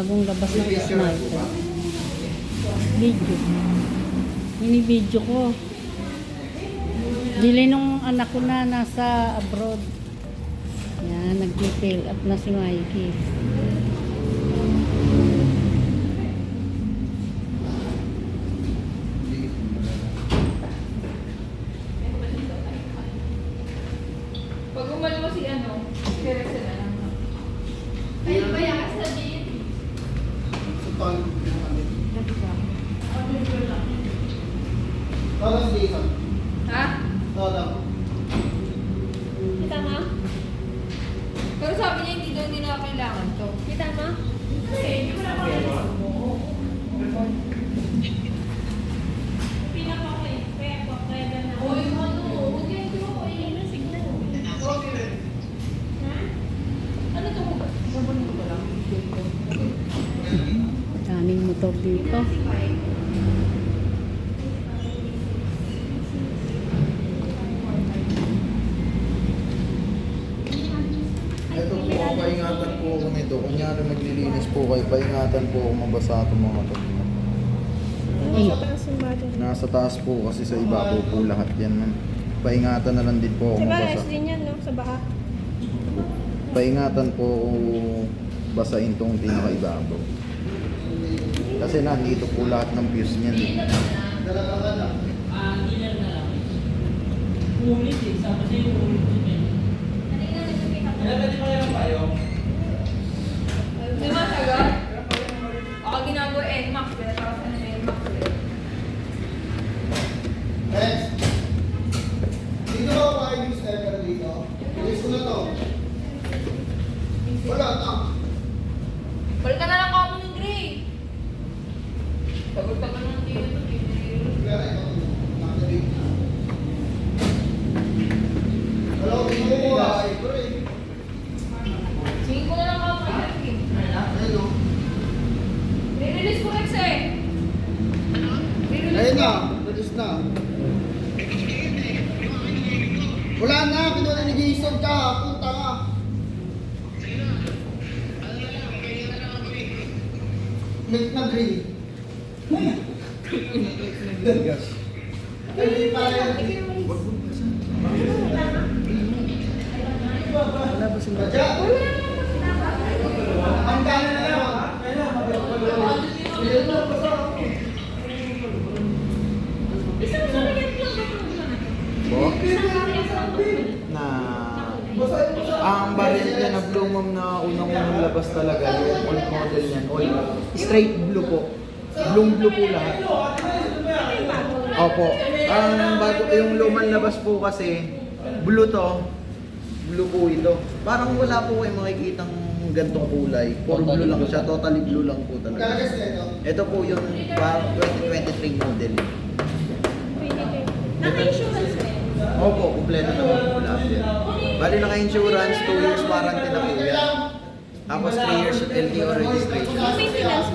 Bagong labas ng sniper. Video. Mini-video ko. Bili nung anak ko na nasa abroad. Yan, nag-fill up na si Mikey. Pag umano mo si ano, kaya sila lang. Ayun ba yan? Sabihin. Todas dito. Ha? Todo. Kita mo? Pero sabi niya hindi daw nila kailangan to. Kita mo? Kasi, hindi ko na Oo, yung ano, huwag yan ko. Ayun na, signal. Okay. Ano to? Sabunin ko ba lang? Daming motor dito. Ito po, paingatan po ako nito. Kunyari maglilinis po kayo, paingatan po ako mabasa itong mga to. Eh, Nasa taas po kasi sa ibabaw po lahat yan. ma'am. Paingatan na lang din po ako Sa mabasa. balas din yan, no? Sa baha. Paingatan po ako basain tong pinakaibabaw. Kasi nandito po lahat ng fuse niyan. eh. Di ba sagot? Ako ginagawa eh, Max. Kaya tapos ano na yung Max ulit. Next. Dito ba ako yung stepper dito? Release ko na to. Wala na. Balikan na lang ako ng gray. Sagot ka pa ng dito. Kaya ito. Nakadate na. Wala ko tingin mo ay. Pre. Singin ko na lang ako kay Hakim. Ayun o. Re-release ko Rex eh. Re-release Ayun ko. na. Release na. Wala na. Kinuha na ni Jason ka. Punta ka. Make na green. Rin. Wala ba sila? Ang gana na lang. Po? Na ang baril niya na blue ma'am na unang-unang labas talaga, yung old model niyan, old. Straight blue po. Blue blue po lahat. Opo. Ang bago yung lumang labas po kasi, blue to. Blue po ito. Parang wala po kayong makikitang gantong kulay. Puro blue lang siya. Totally blue lang po talaga. Ito. Po yung pa- 2023 model. Naka-insurance ba? Opo, kumpleto naman po lahat yan. Bali naka-insurance, 2 years warranty na po yan. Tapos 3 years LTO registration.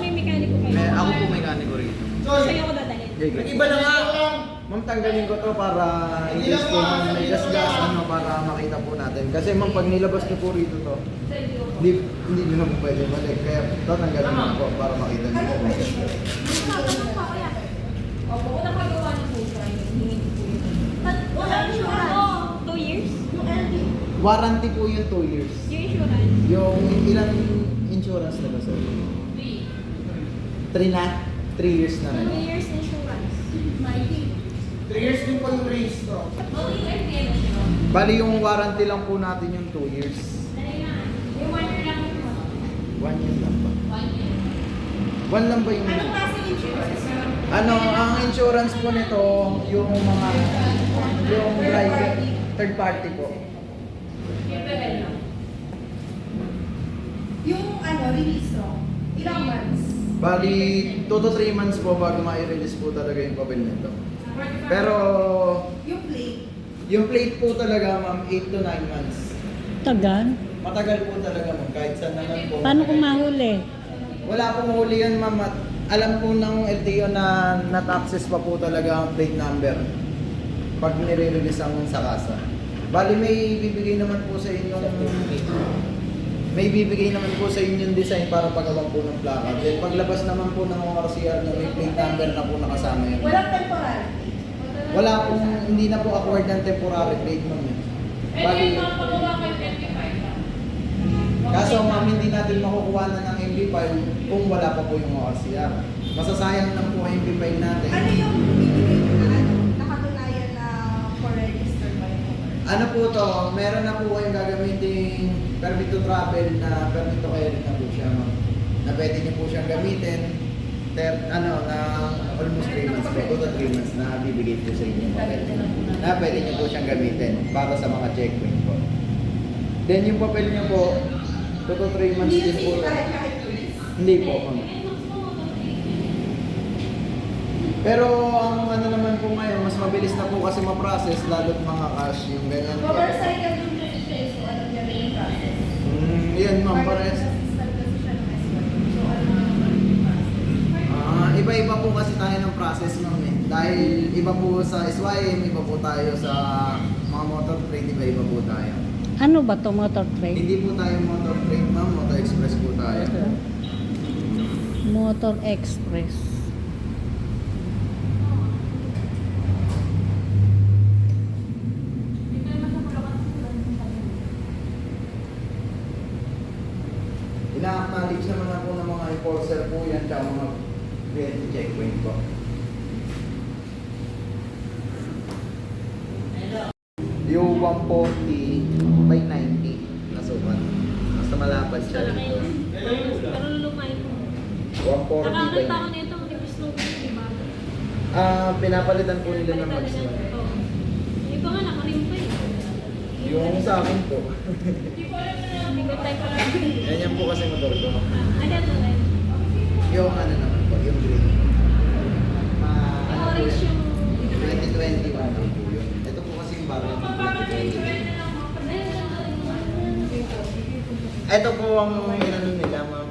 May mekaniko kayo. May, ako po mekaniko rito. Sa'yo ko dadalhin. Iba na nga! Ma'am, tanggalin ko to para in case po nang may gas-gas, ano, para makita po natin. Kasi ma'am, pag nilabas niyo po rito to, hindi, hindi nyo na po pwede balik. Kaya to, tanggalin mo po para makita niyo po. Opo, kung nakagawa ng pusa, hingin ko yun. Wala insurance. Two years? Warranty po yung 2 years. Yung insurance. Yung ilang insurance na ba sir? 3 na? 3 years na rin. Two years insurance. 3 years din po yung race to. Bali yung warranty lang po natin yung 2 years. Yung one year lang yung ano. 1 year lang ba? 1 lang ba yung... Anong klase insurance? Ano, ang insurance po nito, yung mga... Yung private, third party po. Yung ano, release no? Ilang months? Bali, 2 to 3 months po bago ma-release po talaga yung papel nito. Pero, Yung plate? yung plate po talaga ma'am, 8 to 9 months. tagal. Matagal po talaga ma'am, kahit saan naman po. Paano kung mahuli? Wala pong huli yan ma'am at alam po ng LTO na not access pa po talaga ang plate number pag nire-release ang sa kasa. Bali may bibigay naman po sa inyong may bibigay naman po sa inyo yung design para pagawang po ng plaka. Then paglabas naman po ng ORCR na may plate number na po nakasama yun. Walang temporary. Wala pong, hindi na po acquired ng temporary plate ma'am. eh. Eh, Bali, yung mga pagawa kayo 25 pa. kaso ma'am, hindi natin makukuha na ng MB5 kung wala pa po yung ORCR. Masasayang lang po ang MB5 natin. Ano yung ibigay mo na ano? Nakatunayan na for register ba yung Ano po to, meron na po kayong gagamitin permit to travel na permit to carry na po siya. Na pwede niyo po siyang gamitin ter, ano, na almost 3 months po, 2 to 3 months na bibigay po sa inyo. Na pwede niyo po siyang gamitin para sa mga checkpoint po. Then yung papel niyo po, 2 to 3 months din po. Hindi po. Pero ang ano naman po ngayon, mas mabilis na po kasi ma-process lalo't mga cash yung ganyan po. Motorcycle yung registration, so alam niya rin yung process. Mm, yan ma'am, pares. Assistant kasi siya ng S1. So alam mo naman yung process. Ah, iba-iba po kasi tayo ng process ma'am eh. Dahil iba po sa SYM, iba po tayo sa mga motor trade, iba-iba po tayo. Ano ba to motor trade? Hindi po tayo motor trade ma'am, motor express po tayo. Motor Express. Ina-acknowledge naman na po ng mga enforcer po yan, tsaka mga VIP checkpoint po. Yung 140 by 90 na sukat. Basta malapad siya. Malaki yun. Pero lumay po. 140 by Nakakita ko 90. nito, di ba? Ah, pinapalitan po nila ng maximum. Oo. Yung iba nga, nakarim pa eh. Yung sa akin po. Bigot tayo pa lang. Yan yan po kasi motor ko. Ah, ano to rin? Yung ano Ito po ang inano nila, ma'am.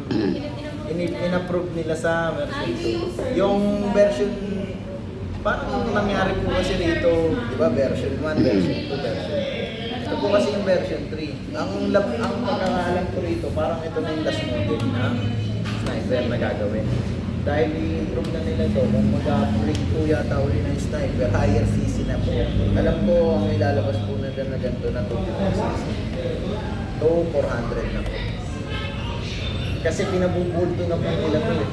In- in-approve nila sa version 2. Yung version, parang nangyari po kasi rito, di ba, version 1, version 2, version 3. Ito po kasi yung version 3. Ang, lab, ang pagkakaalam ko rito, parang ito na yung last model na sniper na gagawin. Dahil i-improve na nila to, kung mag-upgrade po yata uli ng sniper, higher CC na po. Alam ko, ang ilalabas po na dyan na ganito na 250 cc. To 400 na po. Kasi pinabubulto na po nila eh.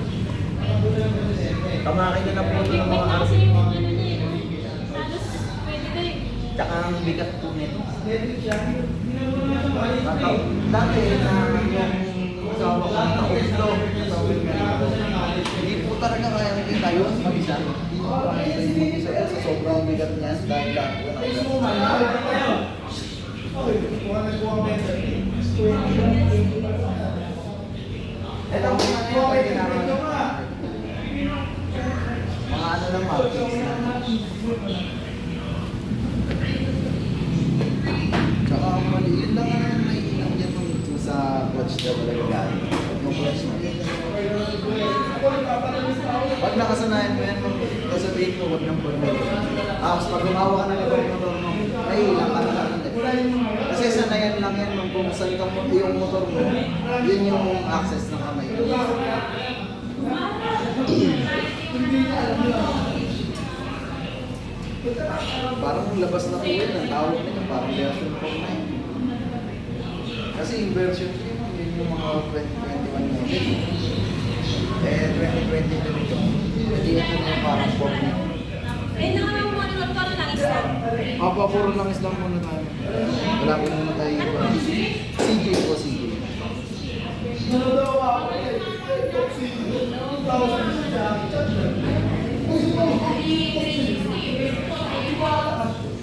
Kamakin na na po ito ng mga na eh. Eh. Tsaka ang bigat po nito. Dati na yung asawa ko nga nito. Hindi po talaga kaya makita yun mag-isa. Hindi po kaya sa sobrang bigat niya dahil lahat po ng Ito po ano pwede namin. Mga ano lang markings na. Tsaka maliit lang ang naiilang dyan nung sa clutch na talaga galing. Yung clutch na. Pag nakasanayan mo yan, mag sasabihin ko, huwag nang. Ah, mas pag gumawa ka ng ibang motor mo, na lang. Kasi sanayan lang yan nung kung saan ka mo yung motor mo, yun yung access ng kamay mo. Parang labas na po yun, ang tawag nila, parang 4 na yun. Kasi yung version 3, yun yung mga 2021 model. Eh, 2020 na yun. Hindi ito na parang 4 na. Eh, nakarang mo ano lang lang isa. Papa, puro lang islang muna tayo. Wala po muna tayo. CJ po, CJ.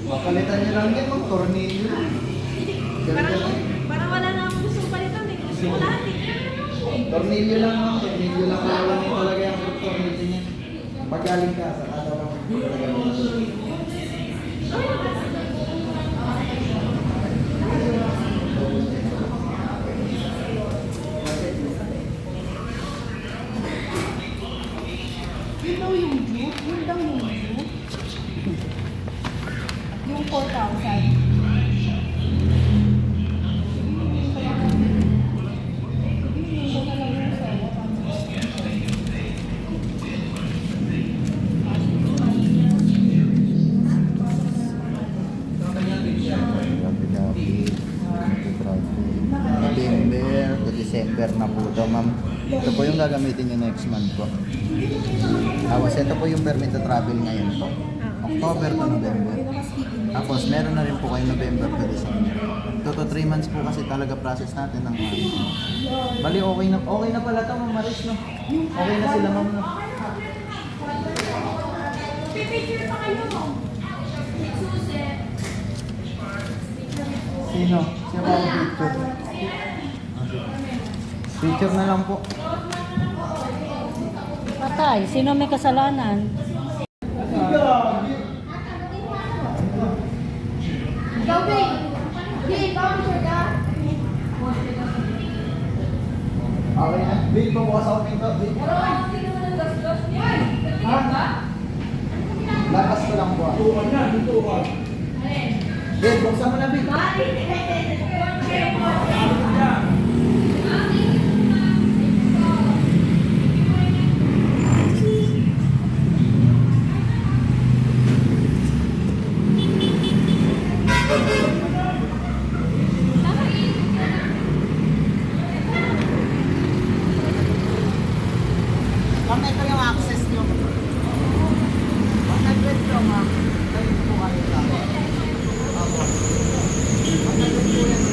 Mapalitan niyo lang yan, mag tornillo. Parang, parang wala na akong gustong palitan eh. Gusto ko lahat eh. Tornilyo lang ma'am, tornilyo lang wala mo talaga yung tornilyo niya. Pag galing ka, sa kada mo talaga mo. Yun daw yung view. Yun daw yung view. Yung 4,000. 6 months po. Tapos ito po yung permit to travel ngayon po. October to November. Tapos meron na rin po kayo November to December. 2 to 3 months po kasi talaga process natin ng mga. Bali okay na, okay na pala ito Ma'am Maris no? Okay na sila Ma'am no? Sino? Siya ba ang picture? Ah, picture na lang po. Patay. Sino may kasalanan? Ikaw, babe. Babe, picture ka. Okay na. Bill po bukas ako pinto. Pero, hindi naman ang gas-gas niya. Nagtingin ba? Lakas ko lang po. Bill, buksan mo na Bill. Ma'am, ito yung access nyo. Pag nag-withdraw ma'am, kayo po kayo akin. Opo. Pag nag-withdraw yan,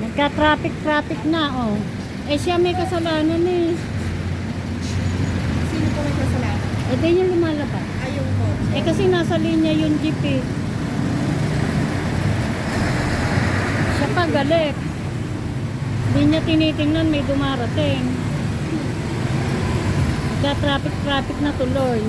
Nagka-traffic-traffic na, oh. Eh, siya may kasalanan eh. Sino po may kasalanan? Eh, di yung lumalabas. Ayun po. Eh, kasi nasa linya yung jeep eh. Siya pa galit. Hindi niya tinitingnan may dumarating. Nagka-traffic-traffic na tuloy.